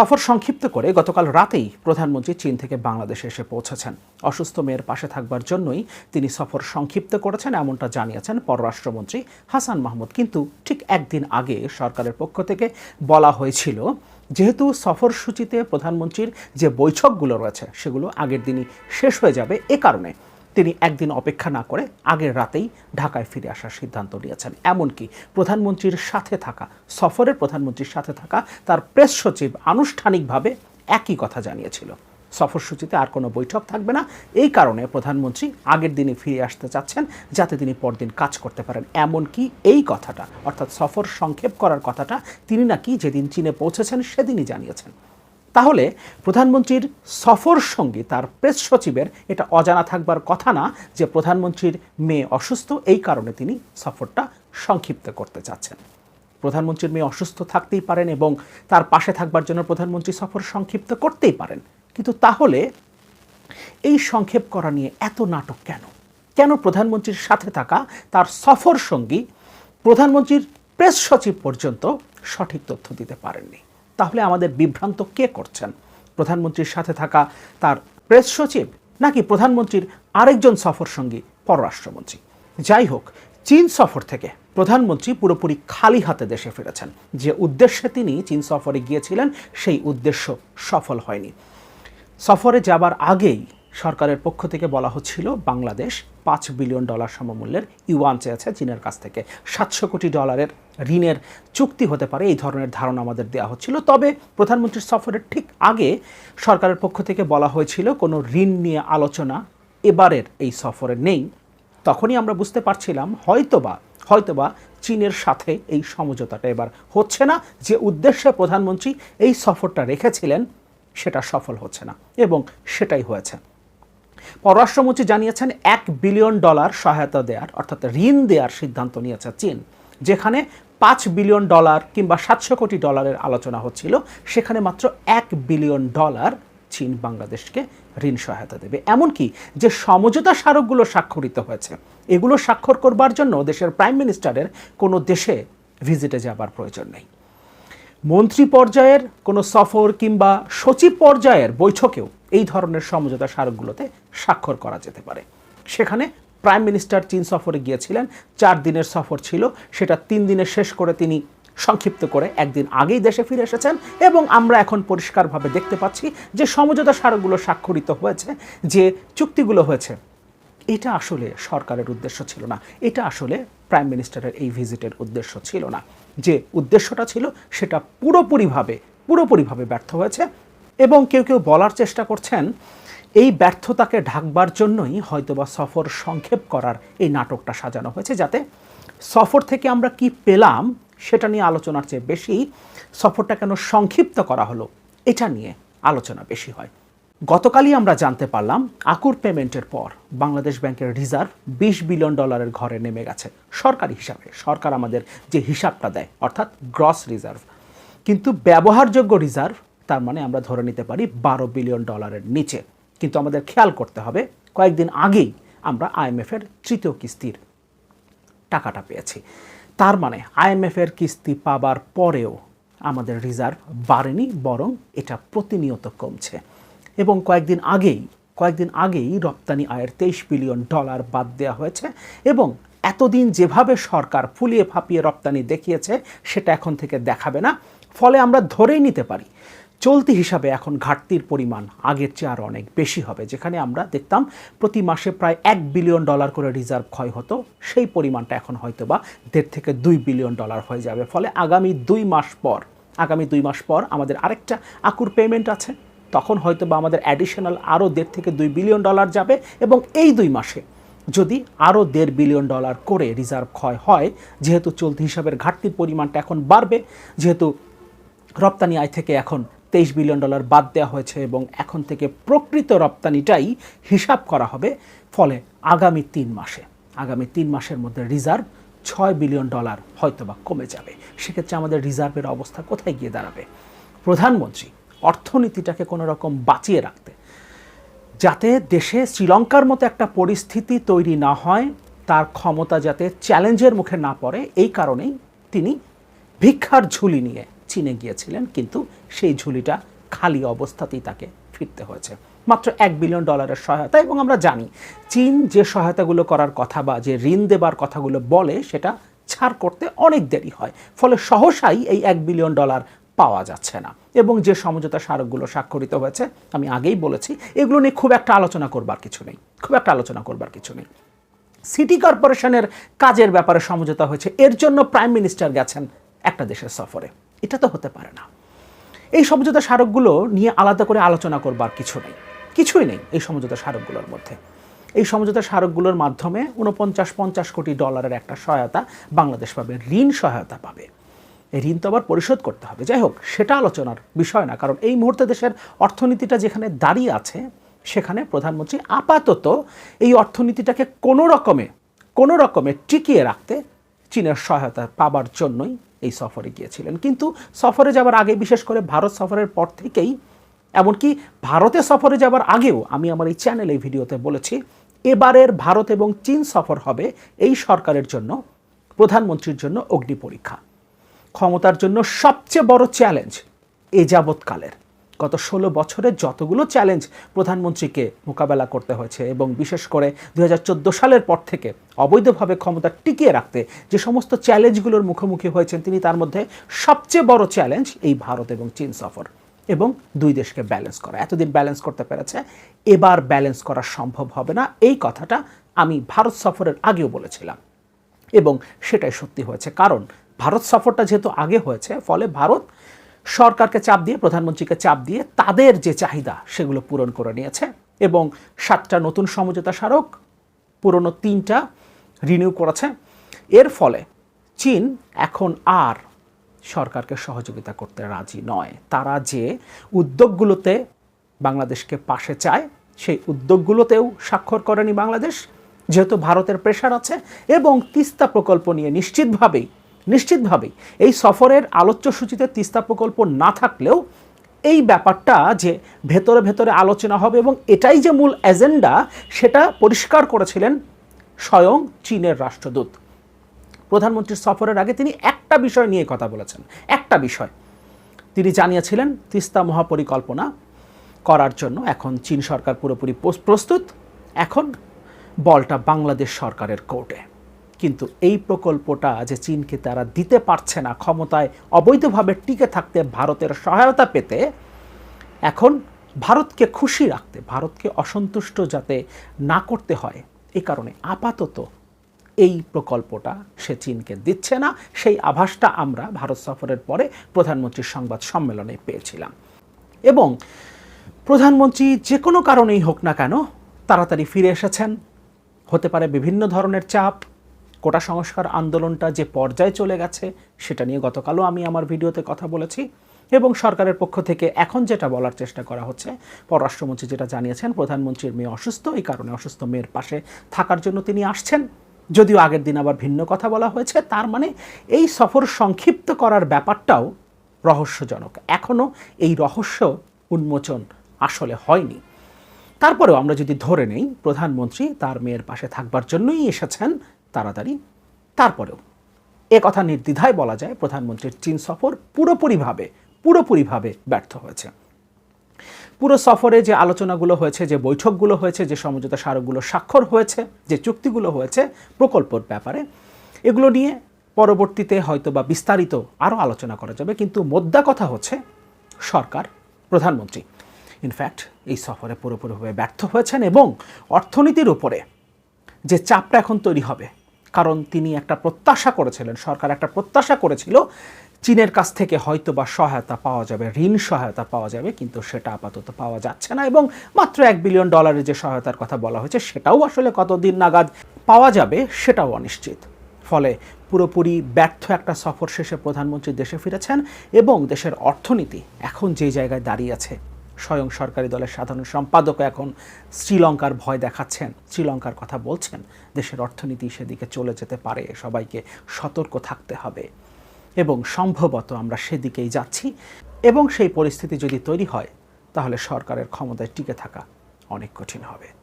সফর সংক্ষিপ্ত করে গতকাল রাতেই প্রধানমন্ত্রী চীন থেকে বাংলাদেশে এসে পৌঁছেছেন। অসুস্থ মেয়ের পাশে থাকবার জন্যই তিনি সফর সংক্ষিপ্ত করেছেন এমনটা জানিয়েছেন পররাষ্ট্রমন্ত্রী হাসান মাহমুদ। কিন্তু ঠিক একদিন আগে সরকারের পক্ষ থেকে বলা হয়েছিল, যেহেতু সফরসূচিতে প্রধানমন্ত্রীর যে বৈঠকগুলো রয়েছে, সেগুলো আগের দিনই শেষ হয়ে যাবে এ কারণে। তিনি একদিন অপেক্ষা না করে আগের রাতেই ঢাকায় ফিরে আসার সিদ্ধান্ত নিয়েছেন। এমনকি প্রধানমন্ত্রীর সাথে থাকা, সফরের প্রধানমন্ত্রীর সাথে থাকা তার প্রেস সচিব আনুষ্ঠানিকভাবে একই কথা জানিয়েছিল। সফরসূচিতে আর কোনো বৈঠক থাকবে না। এই কারণে প্রধানমন্ত্রী আগের দিনে ফিরে আসতে চাচ্ছেন যাতে তিনি পরদিন কাজ করতে পারেন। এমনকি এই কথাটা, অর্থাৎ সফর সংক্ষেপ করার কথাটা তিনি নাকি যেদিন চীনে পৌঁছেছেন সেদিনই জানিয়েছেন। তাহলে প্রধানমন্ত্রীর সফর সঙ্গী, তার প্রেস সচিবের এটা অজানা থাকবার কথা না যে প্রধানমন্ত্রীর মেয়ে অসুস্থ, এই কারণে তিনি সফরটা সংক্ষিপ্ত করতে চাচ্ছেন। প্রধানমন্ত্রীর মেয়ে অসুস্থ থাকতেই পারেন এবং তার পাশে থাকবার জন্য প্রধানমন্ত্রী সফর সংক্ষিপ্ত করতেই পারেন। কিন্তু তাহলে এই সংক্ষেপ করা নিয়ে এত নাটক কেন? কেন প্রধানমন্ত্রীর সাথে থাকা তার সফর সঙ্গী প্রধানমন্ত্রীর প্রেস সচিব পর্যন্ত সঠিক তথ্য দিতে পারেননি? তাহলে আমাদের বিভ্রান্ত কে করছেন? প্রধানমন্ত্রীর সাথে থাকা তার প্রেস সচিব নাকি প্রধানমন্ত্রীর আরেকজন সফর সঙ্গী পররাষ্ট্রমন্ত্রী? যাই হোক, চীন সফর থেকে প্রধানমন্ত্রী পুরোপুরি খালি হাতে দেশে ফিরেছেন। যে উদ্দেশ্যে তিনি চীন সফরে গিয়েছিলেন, সেই উদ্দেশ্য সফল হয়নি। সফরে যাবার আগেই সরকারের পক্ষ থেকে বলা হচ্ছিল, বাংলাদেশ পাঁচ বিলিয়ন ডলার সমমূল্যের ইউয়ান চেয়েছে চীনের কাছ থেকে। সাতশো কোটি ডলারের ঋণের চুক্তি হতে পারে, এই ধরনের ধারণা আমাদের দেওয়া হচ্ছিল। তবে প্রধানমন্ত্রীর সফরের ঠিক আগে সরকারের পক্ষ থেকে বলা হয়েছিল, কোনো ঋণ নিয়ে আলোচনা এবারের এই সফরে নেই। তখনই আমরা বুঝতে পারছিলাম, হয়তোবা হয়তোবা চীনের সাথে এই সমঝোতাটা এবার হচ্ছে না। যে উদ্দেশ্যে প্রধানমন্ত্রী এই সফরটা রেখেছিলেন, সেটা সফল হচ্ছে না এবং সেটাই হয়েছে। পররাষ্ট্রমন্ত্রী জানিয়েছেন এক বিলিয়ন ডলার সহায়তা দেওয়ার অর্থাৎ ঋণ দেওয়ার সিদ্ধান্ত নিয়েছে চীন, যেখানে পাঁচ বিলিয়ন ডলার কিংবা সাতশো কোটি ডলারের আলোচনা হচ্ছিল, সেখানে মাত্র এক বিলিয়ন ডলার চীন বাংলাদেশকে ঋণ সহায়তা দেবে। এমনকি যে সমঝোতা স্মারকগুলো স্বাক্ষরিত হয়েছে, এগুলো স্বাক্ষর করবার জন্য দেশের প্রাইম মিনিস্টারের কোনো দেশে ভিজিটে যাবার প্রয়োজন নেই। মন্ত্রী পর্যায়ের কোনো সফর কিংবা সচিব পর্যায়ের বৈঠকেও এই ধরনের সমঝোতা স্মারকগুলোতে স্বাক্ষর করা যেতে পারে। সেখানে প্রাইম মিনিস্টার চীন সফরে গিয়েছিলেন, চার দিনের সফর ছিল, সেটা তিন দিনে শেষ করে তিনি সংক্ষিপ্ত করে একদিন আগেই দেশে ফিরে এসেছেন এবং আমরা এখন পরিষ্কারভাবে দেখতে পাচ্ছি যে সমঝোতা স্মারকগুলো স্বাক্ষরিত হয়েছে, যে চুক্তিগুলো হয়েছে, এটা আসলে সরকারের উদ্দেশ্য ছিল না, এটা আসলে প্রাইম মিনিস্টারের এই ভিজিটের উদ্দেশ্য ছিল না। যে উদ্দেশ্যটা ছিল সেটা পুরোপুরিভাবে পুরোপুরিভাবে ব্যর্থ হয়েছে এবং কেউ কেউ বলার চেষ্টা করছেন এই ব্যর্থতাকে ঢাকবার জন্যই হয়তোবা সফর সংক্ষেপ করার এই নাটকটা সাজানো হয়েছে যাতে সফর থেকে আমরা কি পেলাম সেটা নিয়ে আলোচনার চেয়ে বেশি সফরটা কেন সংক্ষিপ্ত করা হলো, এটা নিয়ে আলোচনা বেশি হয়। গতকালই আমরা জানতে পারলাম, আকুর পেমেন্টের পর বাংলাদেশ ব্যাংকের রিজার্ভ বিশ বিলিয়ন ডলারের ঘরে নেমে গেছে, সরকারি হিসাবে। সরকার আমাদের যে হিসাবটা দেয়, অর্থাৎ গ্রস রিজার্ভ। কিন্তু ব্যবহারযোগ্য রিজার্ভ, তার মানে আমরা ধরে নিতে পারি বারো বিলিয়ন ডলারের নিচে। কিন্তু আমাদের খেয়াল করতে হবে, কয়েকদিন আগেই আমরা আইএমএফের তৃতীয় কিস্তির টাকাটা পেয়েছি। তার মানে আইএমএফের কিস্তি পাবার পরেও আমাদের রিজার্ভ বাড়েনি, বরং এটা প্রতিনিয়ত কমছে। এবং কয়েকদিন আগেই কয়েকদিন আগেই রপ্তানি আয়ের তেইশ বিলিয়ন ডলার বাদ দেওয়া হয়েছে এবং এতদিন যেভাবে সরকার ফুলিয়ে ফাঁপিয়ে রপ্তানি দেখিয়েছে, সেটা এখন থেকে দেখাবে না। ফলে আমরা ধরেই নিতে পারি, চলতি হিসাবে এখন ঘাটতির পরিমাণ আগের চেয়ে আরও অনেক বেশি হবে, যেখানে আমরা দেখতাম প্রতি মাসে প্রায় এক বিলিয়ন ডলার করে রিজার্ভ ক্ষয় হতো। সেই পরিমাণটা এখন হয়তো বা দেড় থেকে দুই বিলিয়ন ডলার হয়ে যাবে। ফলে আগামী দুই মাস পর, আগামী দুই মাস পর আমাদের আরেকটা আকুর পেমেন্ট আছে। তখন হয়তো বা আমাদের অ্যাডিশনাল আরও দেড় থেকে দুই বিলিয়ন ডলার যাবে এবং এই দুই মাসে যদি আরও দেড় বিলিয়ন ডলার করে রিজার্ভ ক্ষয় হয়, যেহেতু চলতি হিসাবের ঘাটতির পরিমাণটা এখন বাড়বে, যেহেতু রপ্তানি আয় থেকে এখন তেইশ বিলিয়ন ডলার বাদ দেওয়া হয়েছে এবং এখন থেকে প্রকৃত রপ্তানিটাই হিসাব করা হবে, ফলে আগামী তিন মাসে, আগামী তিন মাসের মধ্যে রিজার্ভ ছয় বিলিয়ন ডলার হয়তোবা কমে যাবে। সেক্ষেত্রে আমাদের রিজার্ভের অবস্থা কোথায় গিয়ে দাঁড়াবে? প্রধানমন্ত্রী অর্থনীতিটাকে কোনো রকম বাঁচিয়ে রাখতে। যাতে দেশে শ্রীলঙ্কার মতো একটা পরিস্থিতি তৈরি না হয়, তার ক্ষমতা যাতে চ্যালেঞ্জের মুখে না পড়ে, এই কারণেই তিনি ভিক্ষার ঝুলি নিয়ে চীনে গিয়েছিলেন। কিন্তু সেই ঝুলিটা খালি অবস্থাতেই তাকে ফিরতে হয়েছে। মাত্র এক বিলিয়ন ডলারের সহায়তা এবং আমরা জানি, চীন যে সহায়তাগুলো করার কথা বা যে ঋণ দেবার কথাগুলো বলে, সেটা ছাড় করতে অনেক দেরি হয়। ফলে সহসাই এই এক বিলিয়ন ডলার পাওয়া যাচ্ছে না। এবং যে সমঝোতা স্মারকগুলো স্বাক্ষরিত হয়েছে, আমি আগেই বলেছি, এগুলো নিয়ে খুব একটা আলোচনা করবার কিছু নেই। খুব একটা আলোচনা করবার কিছু নেই। সিটি কর্পোরেশনের কাজের ব্যাপারে সমঝোতা হয়েছে, এর জন্য প্রাইম মিনিস্টার গেছেন একটা দেশের সফরে। এটা তো হতে পারে না। এই সমঝোতা স্মারকগুলো নিয়ে আলাদা করে আলোচনা করবার কিছু নেই। কিছুই নেই এই সমঝোতা স্মারকগুলোর মধ্যে। এই সমঝোতা স্মারকগুলোর মাধ্যমে উনপঞ্চাশ পঞ্চাশ কোটি ডলারের একটা সহায়তা বাংলাদেশ পাবে, ঋণ সহায়তা পাবে। ঋণ তো আবার পরিশোধ করতে হবে। যাই হোক, সেটা আলোচনার বিষয় না, কারণ এই মুহূর্তে দেশের অর্থনীতিটা যেখানে দাঁড়িয়ে আছে, সেখানে প্রধানমন্ত্রী আপাতত এই অর্থনীতিটাকে কোনো রকমে কোনো রকমে টিকিয়ে রাখতে চীনের সহায়তা পাবার জন্যই এই সফরে গিয়েছিলেন। কিন্তু সফরে যাবার আগে, বিশেষ করে ভারত সফরের পর থেকেই, এমনকি ভারতে সফরে যাবার আগেও আমি আমার এই চ্যানেলে ভিডিওতে বলেছি, এবারের ভারত এবং চীন সফর হবে এই সরকারের জন্য, প্রধানমন্ত্রীর জন্য অগ্নি পরীক্ষা। ক্ষমতার জন্য সবচেয়ে বড় চ্যালেঞ্জ এ যাবৎকালের। গত ষোলো বছরে যতগুলো চ্যালেঞ্জ প্রধানমন্ত্রীকে মোকাবেলা করতে হয়েছে এবং বিশেষ করে দু হাজার চোদ্দ সালের পর থেকে অবৈধভাবে ক্ষমতা টিকিয়ে রাখতে যে সমস্ত চ্যালেঞ্জগুলোর মুখোমুখি হয়েছেন তিনি, তার মধ্যে সবচেয়ে বড় চ্যালেঞ্জ এই ভারত এবং চীন সফর এবং দুই দেশকে ব্যালেন্স করা। এতদিন ব্যালেন্স করতে পেরেছে, এবার ব্যালেন্স করা সম্ভব হবে না। এই কথাটা আমি ভারত সফরের আগেও বলেছিলাম এবং সেটাই সত্যি হয়েছে। কারণ ভারত সফরটা যেহেতু আগে হয়েছে, ফলে ভারত সরকারকে চাপ দিয়ে, প্রধানমন্ত্রীকে চাপ দিয়ে তাদের যে চাহিদা সেগুলো পূরণ করে নিয়েছে এবং সাতটা নতুন সমঝোতা স্মারক পুরনো তিনটা রিনিউ করেছে। এর ফলে চীন এখন আর সরকারকে সহযোগিতা করতে রাজি নয়। তারা যে উদ্যোগগুলোতে বাংলাদেশকে পাশে চায়, সেই উদ্যোগগুলোতেও স্বাক্ষর করেনি বাংলাদেশ। যেহেতু ভারতের প্রেশার আছে এবং তিস্তা প্রকল্প নিয়ে নিশ্চিতভাবেই নিশ্চিতভাবেই এই সফরের আলোচ্য সূচিতে তিস্তা প্রকল্প না থাকলেও এই ব্যাপারটা যে ভেতরে ভেতরে আলোচনা হবে এবং এটাই যে মূল এজেন্ডা, সেটা পরিষ্কার করেছিলেন স্বয়ং চীনের রাষ্ট্রদূত। প্রধানমন্ত্রীর সফরের আগে তিনি একটা বিষয় নিয়ে কথা বলেছেন, একটা বিষয়। তিনি জানিয়েছিলেন, তিস্তা মহাপরিকল্পনা করার জন্য এখন চীন সরকার পুরোপুরি প্রস্তুত, এখন বলটা বাংলাদেশ সরকারের কোর্টে। কিন্তু এই প্রকল্পটা যে চীনকে তারা দিতে পারছে না, ক্ষমতায় অবৈধভাবে টিকে থাকতে ভারতের সহায়তা পেতে, এখন ভারতকে খুশি রাখতে, ভারতকে অসন্তুষ্ট যাতে না করতে হয়, এ কারণে আপাতত এই প্রকল্পটা সে চীনকে দিচ্ছে না। সেই আভাসটা আমরা ভারত সফরের পরে প্রধানমন্ত্রীর সংবাদ সম্মেলনে পেয়েছিলাম। এবং প্রধানমন্ত্রী যে কোনো কারণেই হোক না কেন তাড়াতাড়ি ফিরে এসেছেন। হতে পারে বিভিন্ন ধরনের চাপ কোটা সংস্কার আন্দোলনটা যে পর্যায়ে চলে গেছে, সেটা নিয়ে গতকালও আমি আমার ভিডিওতে কথা বলেছি এবং সরকারের পক্ষ থেকে এখন যেটা বলার চেষ্টা করা হচ্ছে, পররাষ্ট্রমন্ত্রী যেটা জানিয়েছেন, প্রধানমন্ত্রীর মেয়ে অসুস্থ, এই কারণে অসুস্থ মেয়ের পাশে থাকার জন্য তিনি আসছেন। যদিও আগের দিন আবার ভিন্ন কথা বলা হয়েছে, তার মানে এই সফর সংক্ষিপ্ত করার ব্যাপারটাও রহস্যজনক। এখনও এই রহস্য উন্মোচন আসলে হয়নি। তারপরেও আমরা যদি ধরে নেই, প্রধানমন্ত্রী তার মেয়ের পাশে থাকবার জন্যই এসেছেন তাড়াতাড়ি। তারপরেও, এ কথা নির্দ্বিধায় বলা যায়, প্রধানমন্ত্রীর চীন সফর পুরোপুরিভাবে পুরোপুরিভাবে ব্যর্থ হয়েছে। পুরো সফরে যে আলোচনাগুলো হয়েছে, যে বৈঠকগুলো হয়েছে, যে সমঝোতা স্মারকগুলো স্বাক্ষর হয়েছে, যে চুক্তিগুলো হয়েছে, প্রকল্পর ব্যাপারে, এগুলো নিয়ে পরবর্তীতে হয়তো বা বিস্তারিত আরও আলোচনা করা যাবে। কিন্তু মোদ্দা কথা হচ্ছে, সরকার, প্রধানমন্ত্রী ইনফ্যাক্ট এই সফরে পুরোপুরিভাবে ব্যর্থ হয়েছেন এবং অর্থনীতির উপরে যে চাপটা এখন তৈরি হবে কারণ তিনি একটা প্রত্যাশা করেছিলেন। সরকার একটা প্রত্যাশা করেছিল, চীনের কাছ থেকে হয়তো বা সহায়তা পাওয়া যাবে, ঋণ সহায়তা পাওয়া যাবে, কিন্তু সেটা আপাতত পাওয়া যাচ্ছে না এবং মাত্র এক বিলিয়ন ডলারের যে সহায়তার কথা বলা হয়েছে, সেটাও আসলে কতদিন নাগাদ পাওয়া যাবে সেটাও অনিশ্চিত। ফলে পুরোপুরি ব্যর্থ একটা সফর শেষে প্রধানমন্ত্রী দেশে ফিরেছেন এবং দেশের অর্থনীতি এখন যে জায়গায় দাঁড়িয়ে আছে স্বয়ং সরকারি দলের সাধারণ সম্পাদক এখন শ্রীলঙ্কার ভয় দেখাচ্ছেন। শ্রীলঙ্কার কথা বলছেন, দেশের অর্থনীতি সেদিকে চলে যেতে পারে, সবাইকে সতর্ক থাকতে হবে। এবং সম্ভবত আমরা সেদিকেই যাচ্ছি। এবং সেই পরিস্থিতি যদি তৈরি হয়, তাহলে সরকারের ক্ষমতায় টিকে থাকা অনেক কঠিন হবে।